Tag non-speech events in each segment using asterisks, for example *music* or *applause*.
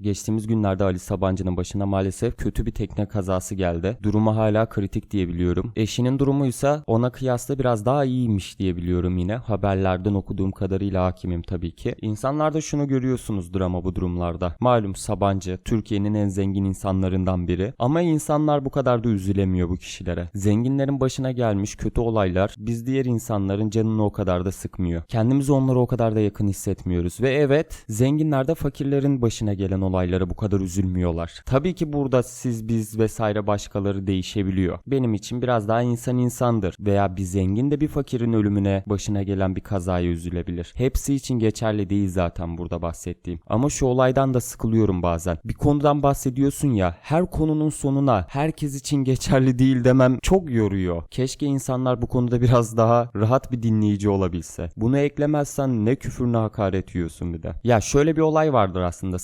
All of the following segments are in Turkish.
Geçtiğimiz günlerde Ali Sabancı'nın başına maalesef kötü bir tekne kazası geldi. Durumu hala kritik diyebiliyorum. Eşinin durumuysa ona kıyasla biraz daha iyiymiş diyebiliyorum yine. Haberlerden okuduğum kadarıyla hakimim tabii ki. İnsanlarda şunu görüyorsunuzdur ama bu durumlarda. Malum Sabancı Türkiye'nin en zengin insanlarından biri. Ama insanlar bu kadar da üzülemiyor bu kişilere. Zenginlerin başına gelmiş kötü olaylar biz diğer insanların canını o kadar da sıkmıyor. Kendimizi onlara o kadar da yakın hissetmiyoruz. Ve evet zenginler de fakirlerin başına gelen olaylara bu kadar üzülmüyorlar. Tabii ki burada siz biz vesaire başkaları değişebiliyor. Benim için biraz daha insan insandır veya bir zengin de bir fakirin ölümüne başına gelen bir kazaya üzülebilir. Hepsi için geçerli değil zaten burada bahsettiğim. Ama şu olaydan da sıkılıyorum bazen. Bir konudan bahsediyorsun ya her konunun sonuna herkes için geçerli değil demem çok yoruyor. Keşke insanlar bu konuda biraz daha rahat bir dinleyici olabilse. Bunu eklemezsen ne küfür ne hakaret yiyorsun bir de. Ya şöyle bir olay vardır aslında.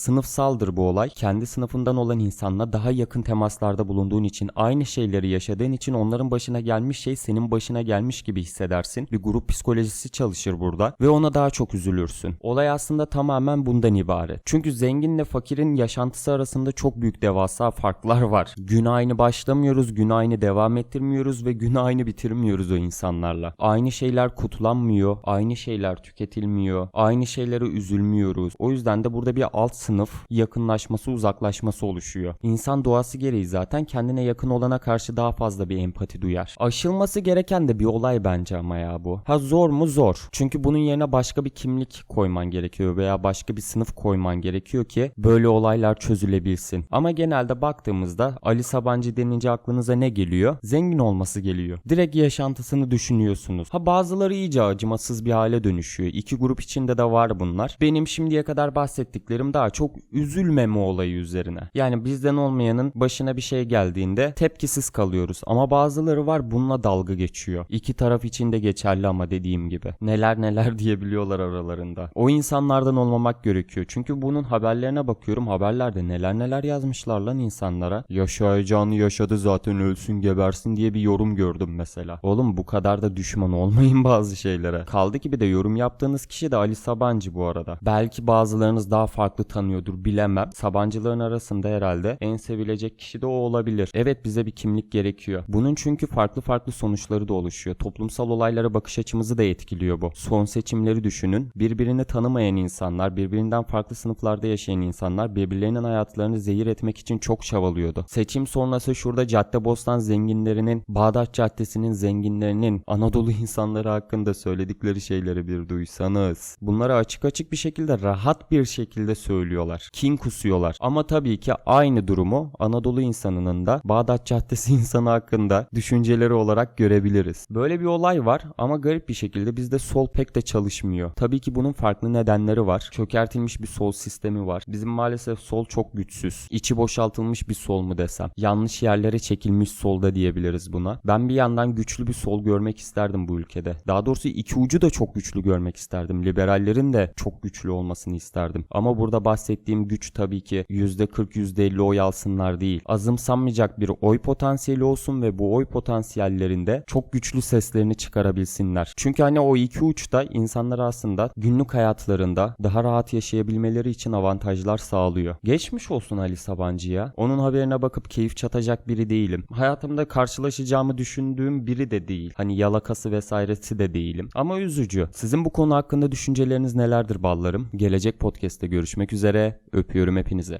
Sınıfsaldır bu olay. Kendi sınıfından olan insanla daha yakın temaslarda bulunduğun için aynı şeyleri yaşadığın için onların başına gelmiş şey senin başına gelmiş gibi hissedersin. Bir grup psikolojisi çalışır burada ve ona daha çok üzülürsün. Olay aslında tamamen bundan ibaret. Çünkü zenginle fakirin yaşantısı arasında çok büyük devasa farklar var. Gün aynı başlamıyoruz, gün aynı devam ettirmiyoruz ve gün aynı bitirmiyoruz o insanlarla. Aynı şeyler kutlanmıyor, aynı şeyler tüketilmiyor, aynı şeylere üzülmüyoruz. O yüzden de burada bir alt sınıf yakınlaşması, uzaklaşması oluşuyor. İnsan doğası gereği zaten kendine yakın olana karşı daha fazla bir empati duyar. Aşılması gereken de bir olay bence ama ya bu. Ha zor mu? Zor. Çünkü bunun yerine başka bir kimlik koyman gerekiyor veya başka bir sınıf koyman gerekiyor ki böyle olaylar çözülebilsin. Ama genelde baktığımızda Ali Sabancı denince aklınıza ne geliyor? Zengin olması geliyor. Direkt yaşantısını düşünüyorsunuz. Ha bazıları iyice acımasız bir hale dönüşüyor. İki grup içinde de var bunlar. Benim şimdiye kadar bahsettiklerim daha çok üzülmeme olayı üzerine. Yani bizden olmayanın başına bir şey geldiğinde tepkisiz kalıyoruz. Ama bazıları var bununla dalga geçiyor. İki taraf için de geçerli ama dediğim gibi. Neler neler *laughs* diyebiliyorlar aralarında. O insanlardan olmamak gerekiyor. Çünkü bunun haberlerine bakıyorum. Haberlerde neler neler yazmışlar lan insanlara. Yaşayacağını yaşadı zaten ölsün gebersin diye bir yorum gördüm mesela. Oğlum bu kadar da düşman olmayın *laughs* bazı şeylere. Kaldı ki bir de yorum yaptığınız kişi de Ali Sabancı bu arada. Belki bazılarınız daha farklı tanıyordur bilemem. Sabancıların arasında herhalde en sevilecek kişi de o olabilir. Evet bize bir kimlik gerekiyor. Bunun çünkü farklı farklı sonuçları da oluşuyor. Toplumsal olaylara bakış açımızı da etkiliyor bu. Son seçimleri düşünün. Birbirini tanımayan insanlar, birbirinden farklı sınıflarda yaşayan insanlar birbirlerinin hayatlarını zehir etmek için çok çabalıyordu. Seçim sonrası şurada Caddebostan zenginlerinin, Bağdat Caddesi'nin zenginlerinin, Anadolu insanları hakkında söyledikleri şeyleri bir duysanız. Bunları açık açık bir şekilde rahat bir şekilde söylüyorlar. Kin kusuyorlar. Ama tabii ki aynı durumu Anadolu insanının da Bağdat Caddesi *laughs* insanı hakkında düşünceleri olarak görebiliriz. Böyle bir olay var ama garip bir şekilde bizde sol pek de çalışmıyor. Tabii ki bunun farklı nedenleri var. Çökertilmiş bir sol sistemi var. Bizim maalesef sol çok güçsüz. İçi boşaltılmış bir sol mu desem. Yanlış yerlere çekilmiş solda diyebiliriz buna. Ben bir yandan güçlü bir sol görmek isterdim bu ülkede. Daha doğrusu iki ucu da çok güçlü görmek isterdim. Liberallerin de çok güçlü olmasını isterdim. Ama burada bahsettiğim güç tabii ki %40 %50 oy alsınlar değil. Azımsanmayacak bir oy potansiyeli olsun ve bu oy potansiyellerinde çok güçlü seslerini çıkarabilsinler. Çünkü hani o iki uçta insanlar aslında günlük hayatlarında daha rahat yaşayabilmeleri için avantajlar sağlıyor. Geçmiş olsun Ali Sabancı'ya. Onun haberine bakıp keyif çatacak biri değilim. Hayatımda karşılaşacağımı düşündüğüm biri de değil. Hani yalakası vesairesi de değilim. Ama üzücü. Sizin bu konu hakkında düşünceleriniz nelerdir ballarım? Gelecek podcast'te görüşmek üzere. Öpüyorum hepinizi.